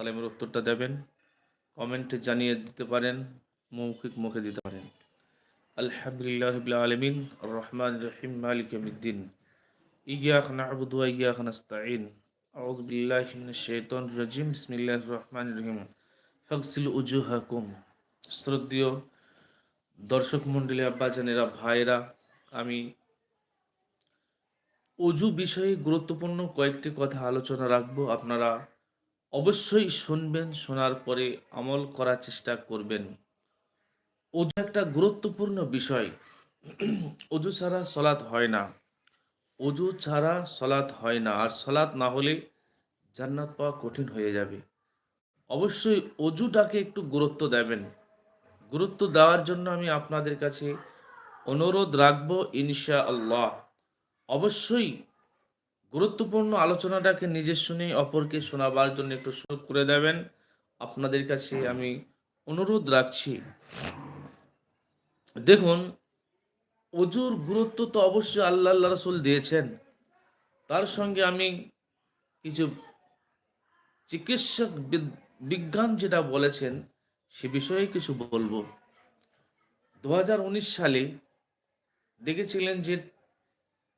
সালামের উত্তরটা দেবেন কমেন্টে জানিয়ে দিতে পারেন মৌখিক মুখে দিতে পারেন আলহামদুলিল্লাহ রবিল আলমিন রহমান রহিম মালিক yawmiddin إياك نعبد وإياك نستعين أعوذ بالله من الشيطان الرجيم بسم الله الرحمن الرحيم ফাগসিল উজুহাকুম শ্রদ্ধীয় দর্শক মণ্ডলী আব্বাজানেরা ভাইরা আমি অজু বিষয়ে গুরুত্বপূর্ণ কয়েকটি কথা আলোচনা রাখবো আপনারা অবশ্যই শুনবেন, শোনার পরে আমল করার চেষ্টা করবেন। অজু একটা গুরুত্বপূর্ণ বিষয়। অজু ছাড়া সলাৎ হয় না। অজু ছাড়া সলাৎ হয় না। আর সলাৎ না হলে জান্নাত পাওয়া কঠিন হয়ে যাবে। অবশ্যই অজুটাকে একটু গুরুত্ব দেবেন। গুরুত্ব দেওয়ার জন্য আমি আপনাদের কাছে অনুরোধ রাখব ইনশা আল্লাহ অবশ্যই গুরুত্বপূর্ণ আলোচনাটাকে নিজের শুনে, অপরকে শোনাবার জন্য একটু সুযোগ করে দেবেন। আপনাদের কাছে আমি অনুরোধ রাখছি। দেখুন, অজুর গুরুত্ব তো অবশ্যই আল্লাহ আল্লাহ রসুল দিয়েছেন। তার সঙ্গে আমি কিছু চিকিৎসক বিজ্ঞান যেটা বলেছেন, সে বিষয়ে কিছু বলব। দু হাজার উনিশ সালে দেখেছিলেন যে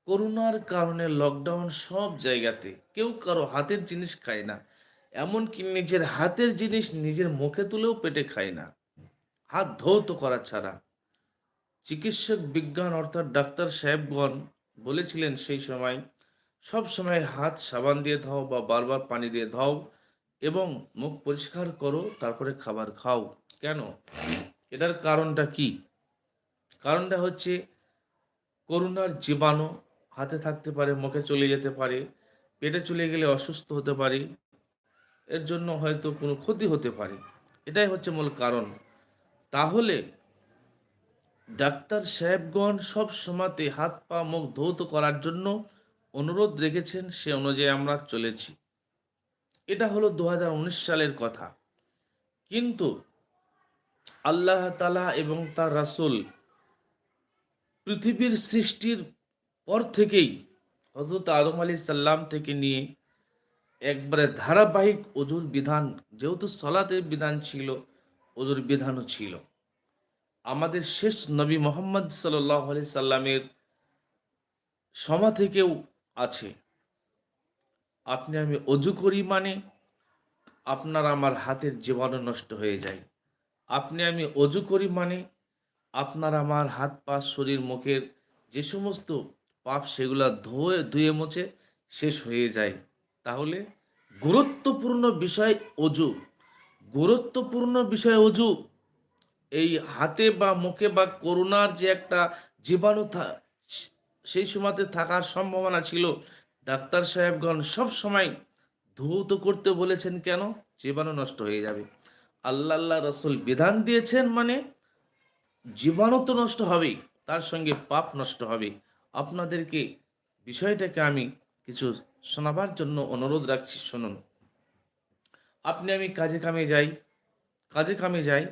করোনার কারণে লকডাউন সব জায়গাতে। কেউ কারও হাতের জিনিস খায় না, এমনকি নিজের হাতের জিনিস নিজের মুখে তুলেও পেটে খায় না। হাত ধৌত করা ছাড়া। চিকিৎসক বিজ্ঞান অর্থাৎ ডাক্তার সাহেবগণ বলেছিলেন সেই সময়, সব সময় হাত সাবান দিয়ে ধাও বা বারবার পানি দিয়ে ধাও এবং মুখ পরিষ্কার করো, তারপরে খাবার খাও। কেন? এটার কারণটা কি? কারণটা হচ্ছে করোনার জীবাণু হাতে থাকতে পারে, মুখে চলে যেতে পারে, পেটে চলে গেলে অসুস্থ হতে পারে, এর জন্য হয়তো কোনো ক্ষতি হতে পারে। এটাই হচ্ছে মূল কারণ। তাহলে ডাক্তার সাহেবগণ সব সময়তে হাত, পা, মুখ ধৌত করার জন্য অনুরোধ রেখেছেন সে অনুযায়ী আমরা চলেছি। এটা হলো দু হাজার উনিশ সালের কথা। কিন্তু আল্লাহ তালা এবং তার রাসূল পৃথিবীর সৃষ্টির পর থেকেই হজরত আদম আলী সাল্লাম থেকে নিয়ে একবারে ধারাবাহিক অজুর বিধান, যেহেতু সলাতের বিধান ছিল অজুর বিধানও ছিল। আমাদের শেষ নবী মোহাম্মদ সাল্লাহ আলি সাল্লামের সমা থেকেও আছে। আপনি আমি অজু করি মানে আপনার আমার হাতের জীবাণু নষ্ট হয়ে যায়। আপনি আমি অজু করি মানে আপনার আমার হাত পা শরীর, মুখের যে সমস্ত পাপ সেগুলো ধুয়ে ধুয়ে মুছে শেষ হয়ে যায়। তাহলে গুরুত্বপূর্ণ বিষয় অজু। গুরুত্বপূর্ণ বিষয় অজু। এই হাতে বা মুখে বা করোনার যে একটা জীবাণু থা- সেই সময়তে থাকার সম্ভাবনা ছিল। ডাক্তার সাহেবগণ সব সময় ধৌত করতে বলেছেন কেন? জীবাণু নষ্ট হয়ে যাবে। আল্লাহ আল্লাহ রসুল বিধান দিয়েছেন মানে জীবাণু তো নষ্ট হবেই, তার সঙ্গে পাপ নষ্ট হবে আপনাদেরকে বিষয়টাকে আমি কিছু শোনাবার জন্য অনুরোধ রাখছি, শুনুন। আপনি আমি কাজে কামে যাই, কাজে কামে যাই,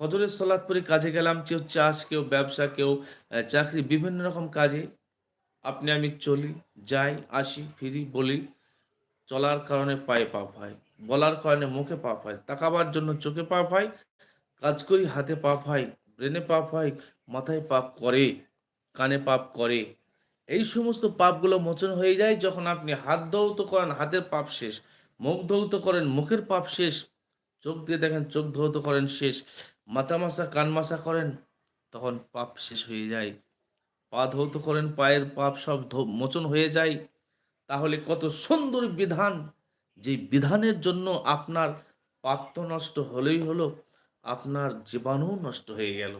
ফজরের সলাৎ পরে কাজে গেলাম, কেউ চাষ, কেউ ব্যবসা, কেউ চাকরি, বিভিন্ন রকম কাজে। আপনি আমি চলি, যাই, আসি, ফিরি, বলি, চলার কারণে পায়ে পাপ হয় বলার কারণে মুখে পাপ হয় তাকাবার জন্য চোখে পাপ হয় কাজ করি, হাতে পাপ হয় ব্রেনে পাপ হয় মাথায় পাপ করে। কানে পাপ করে। এই সমস্ত পাপগুলো মোচন হয়ে যায় যখন আপনি হাত ধৌত করেন, হাতের পাপ শেষ। মুখ ধৌত করেন, মুখের পাপ শেষ। চোখ দিয়ে দেখেন চোখ ধৌত করেন, শেষ। মাথা মাসা, কান মাসা করেন, তখন পাপ শেষ হয়ে যায়। পা ধৌত করেন, পায়ের পাপ সব মোচন হয়ে যায়। তাহলে কত সুন্দর বিধান! যে বিধানের জন্য আপনার পাপ তো নষ্ট হলেই হলো, আপনার জীবাণু নষ্ট হয়ে গেল।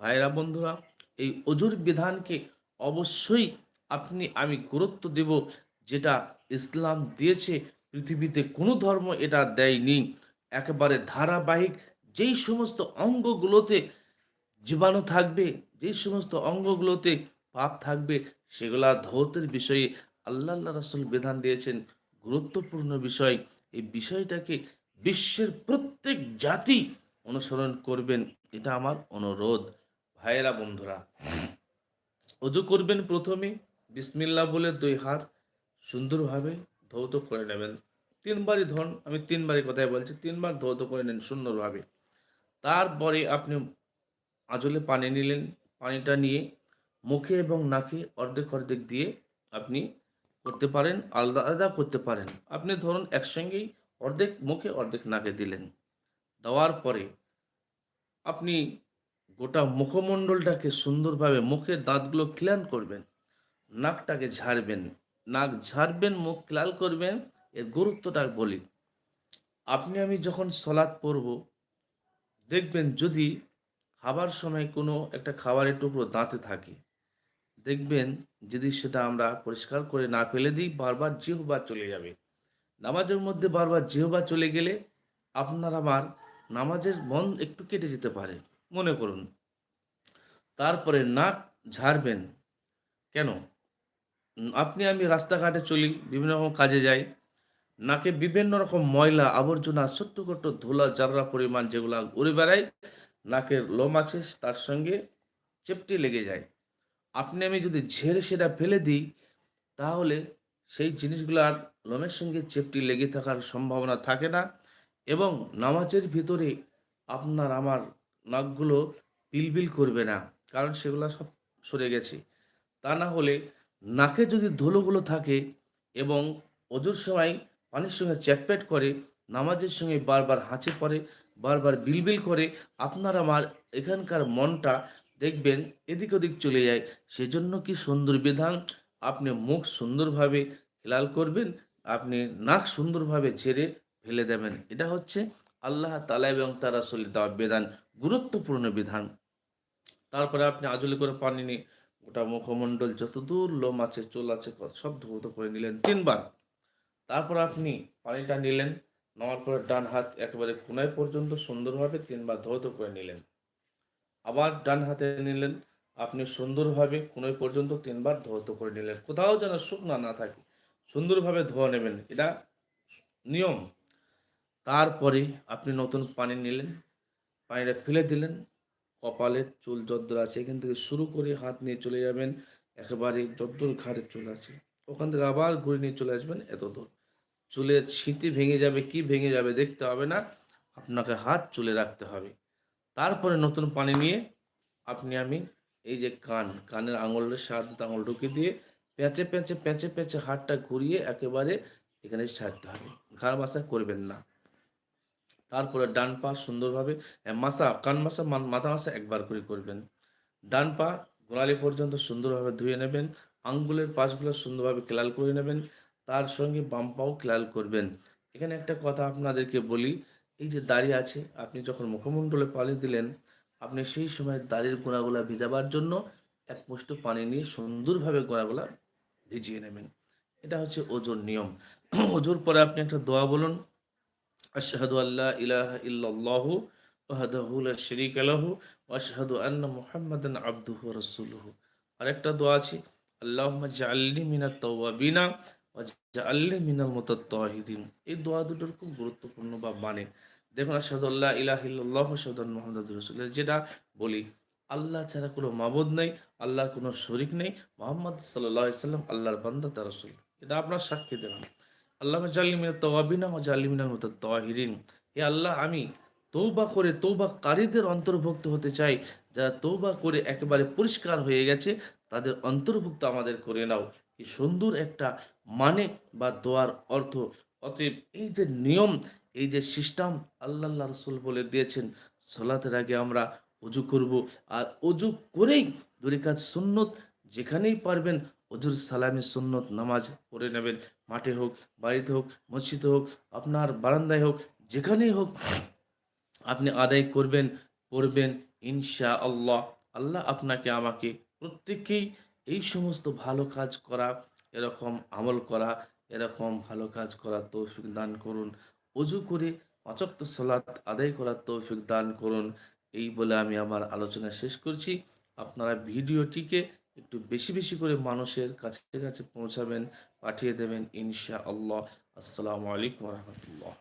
ভাইরা, বন্ধুরা এই অজুর বিধানকে অবশ্যই আপনি, আমি গুরুত্ব দেব যেটা ইসলাম দিয়েছে। পৃথিবীতে কোনো ধর্ম এটা দেয়নি। একেবারে ধারাবাহিক যেই সমস্ত অঙ্গগুলোতে জীবাণু থাকবে, যেই সমস্ত অঙ্গগুলোতে পাপ থাকবে, সেগুলা ধৌতের বিষয়ে আল্লাহ রাসুল বিধান দিয়েছেন। গুরুত্বপূর্ণ বিষয়, এই বিষয়টাকে বিশ্বের প্রত্যেক জাতি অনুসরণ করবেন, এটা আমার অনুরোধ। ভাইয়েরা, বন্ধুরা। অজু করবেন প্রথমে বিসমিল্লাহ বলে দুই হাত সুন্দরভাবে ধৌত করে নেবেন। তিনবারই ধন, আমি তিনবারই কথাই বলছি, তিনবার ধৌত করে নেন সুন্দরভাবে। তারপরে আপনি আঁচলে পানি নিলেন, পানিটা নিয়ে মুখে এবং নাকে অর্ধেক অর্ধেক দিয়ে আপনি করতে পারেন, আলাদা আলাদা করতে পারেন। আপনি ধরুন একসঙ্গেই অর্ধেক মুখে অর্ধেক নাকে দিলেন। দেওয়ার পরে আপনি গোটা মুখমণ্ডলটাকে সুন্দরভাবে মুখের দাঁতগুলো ক্লিয়ার করবেন, নাকটাকে ঝাড়বেন, নাক ঝাড়বেন, মুখ ক্লাল করবেন, এর গুরুত্বটা বলি। আপনি আমি যখন সলাদ পড়ব দেখবেন যদি খাবার সময় কোনো একটা খাবারের টুকরো দাঁতে থাকে, দেখবেন যদি সেটা আমরা পরিষ্কার করে না ফেলে দিই, বারবার জিহবা চলে যাবে। নামাজের মধ্যে বারবার জিহবা চলে গেলে আপনার আমার নামাজের মন একটু কেটে যেতে পারে। মনে করুন। তারপরে নাক ঝাড়বেন। কেন? আপনি আমি রাস্তাঘাটে চলি, বিভিন্ন রকম কাজে যাই। নাকে বিভিন্ন রকম ময়লা, আবর্জনা ছোট্ট ছোট্ট ধুলা, জাররা পরিমাণ যেগুলা উড়ে বেড়ায়, নাকের লোম আছে, তার সঙ্গে চেপটি লেগে যায়। আপনি আমি যদি ঝেড়ে সেটা ফেলে দিই, তাহলে সেই জিনিসগুলো আর লোমের সঙ্গে চেপটি লেগে থাকার সম্ভাবনা থাকে না এবং নামাজের ভিতরে আপনার আমার নাকগুলো বিলবিল করবে না, কারণ সেগুলো সব সরে গেছে। তা না হলে নাকে যদি ধুলোগুলো থাকে এবং অজুর সময় পানির সঙ্গে চ্যাটপ্যাট করে, নামাজের সঙ্গে বারবার হাঁচে পড়ে, বারবার বিলবিল করে, আপনার আমার এখানকার মনটা দেখবেন এদিক ওদিক চলে যায়। সেজন্য কি সুন্দর বিধান? আপনি মুখ সুন্দরভাবে লাল করবেন, আপনি নাক সুন্দরভাবে ছেড়ে ফেলে দেবেন। এটা হচ্ছে আল্লাহ তালা এবং তার দেওয়া বিধান। গুরুত্বপূর্ণ বিধান। তারপরে আপনি আজলে করে পানি নিয়ে গোটা মুখমণ্ডল যতদূর লোম আছে, চুল আছে সব ধৌত করে নিলেন তিনবার। তারপর আপনি পানিটা নিলেন, নেওয়ার পরে ডান হাত একেবারে কোনায় পর্যন্ত সুন্দরভাবে তিনবার ধৌত করে নিলেন। আবার ডান হাতে নিলেন, আপনি সুন্দরভাবে কোনোই পর্যন্ত তিনবার ধৌত করে নিলেন। কোথাও যেন শুকনা না থাকে, সুন্দরভাবে ধোয়া নেবেন, এটা নিয়ম। তারপরে আপনি নতুন পানি নিলেন পানিটা ফেলে দিলেন। কপালের চুল যদ্দূর আছে, এখান থেকে শুরু করে হাত নিয়ে চলে যাবেন, একেবারে যদ্দূর ঘাড়ের চুল আছে। ওখান থেকে আবার ঘুরে নিয়ে চলে আসবেন এত দূর। চুলের স্মৃতি ভেঙে যাবে, কি ভেঙে যাবে দেখতে হবে না, আপনাকে হাত চুলে রাখতে হবে। তারপরে নতুন পানি নিয়ে আপনি, আমি এই যে কান, কানের আঙুলের সাহায্যে আঙুল ঢুকে দিয়ে পেঁচে পেঁচে পেঁচে পেঁচে হাতটা ঘুরিয়ে একেবারে এখানে ছাড়তে হবে। ঘাড় মাসা করবেন না। তারপরে ডান পা সুন্দরভাবে মাসা, কান মাসা মাথা মাসা একবার করে করবেন। ডান পা গোড়ালি পর্যন্ত সুন্দরভাবে ধুয়ে নেবেন, আঙ্গুলের পাশগুলো সুন্দরভাবে ক্লাল করে নেবেন, তার সঙ্গে বাম পাও ক্লাল করবেন। এখানে একটা কথা আপনাদেরকে বলি, এই যে দাড়ি আছে, আপনি যখন মুখমণ্ডলে পানি দিলেন, আপনি সেই সময় দাড়ির গোড়াগুলা ভিজাবার জন্য এক মুষ্টি পানি নিয়ে সুন্দরভাবে গোড়াগুলা ভিজিয়ে নেবেন। এটা হচ্ছে ওজোর নিয়ম। ওজোর পরে আপনি একটা দোয়া বলুন আশহাদু আল্লাহ ইলাহ ইল্লাল্লাহু ওয়াহদাহু লা শারীকা লাহু ওয়া আশহাদু আন্না মুহাম্মাদান আবদুহু ওয়া রাসূলুহু। আরেকটা দোয়া আছে, আল্লাহুম্মা জাআলনি মিনাত তাওয়াবিনা ওয়া জাআলনি মিনাল এই দোয়া দুটোর খুব গুরুত্বপূর্ণ বা মানে। দেখুন, আশহাদু আল্লাহ ইলাহা ইল্লাল্লাহু আশহাদু আন্না মুহাম্মাদান রাসূলুল্লাহ, যেটা বলি, আল্লাহ ছাড়া কোনো মাবুদ নেই, আল্লাহর কোনো শরিক নেই, মোহাম্মদ আলাইহি সাল্লাম আল্লাহর বান্দা, তার রাসূল। এটা আপনার সাক্ষী দেবেন আল্লাহ জাল্লিমিনা তওয়াবিনা ও জাল্লিমিনাল মতো তহিরিন হে আল্লাহ, আমি তৌবা করে তৌবা কারীদের অন্তর্ভুক্ত হতে চাই। যারা তৌবা করে একেবারে পরিষ্কার হয়ে গেছে, তাদের অন্তর্ভুক্ত আমাদের করে নাও। কি সুন্দর একটা মানে বা দোয়ার অর্থ। অতএব এই যে নিয়ম, এই যে সিস্টেম আল্লাহ রসুল বলে দিয়েছেন, সলাতের আগে আমরা অজু করব। আর অজু করেই দুরিকাত সুন্নত যেখানেই পারবেন অজুর সালামি সুন্নত নামাজ পড়ে নেবেন। মাঠে হোক, বাড়িতে হোক, মসজিদে হোক, আপনার বারান্দায় হোক, যেখানেই হোক আপনি আদায় করবেন, পড়বেন ইনশা আল্লাহ আল্লাহ আপনাকে, আমাকে প্রত্যেককেই এই সমস্ত ভালো কাজ করা, এরকম আমল করা, এরকম ভালো কাজ করার তৌফিক দান করুন। অজু করে পাচক্ত সলাৎ আদায় করার তৌফিক দান করুন। এই বলে আমি আমার আলোচনা শেষ করছি। আপনারা ভিডিওটিকে একটু বেশি বেশি করে মানুষের কাছে কাছে পৌঁছাবেন, পাঠিয়ে দেবেন ইনশা আল্লাহ আসসালামু আলাইকুম রহমতুল্লাহ।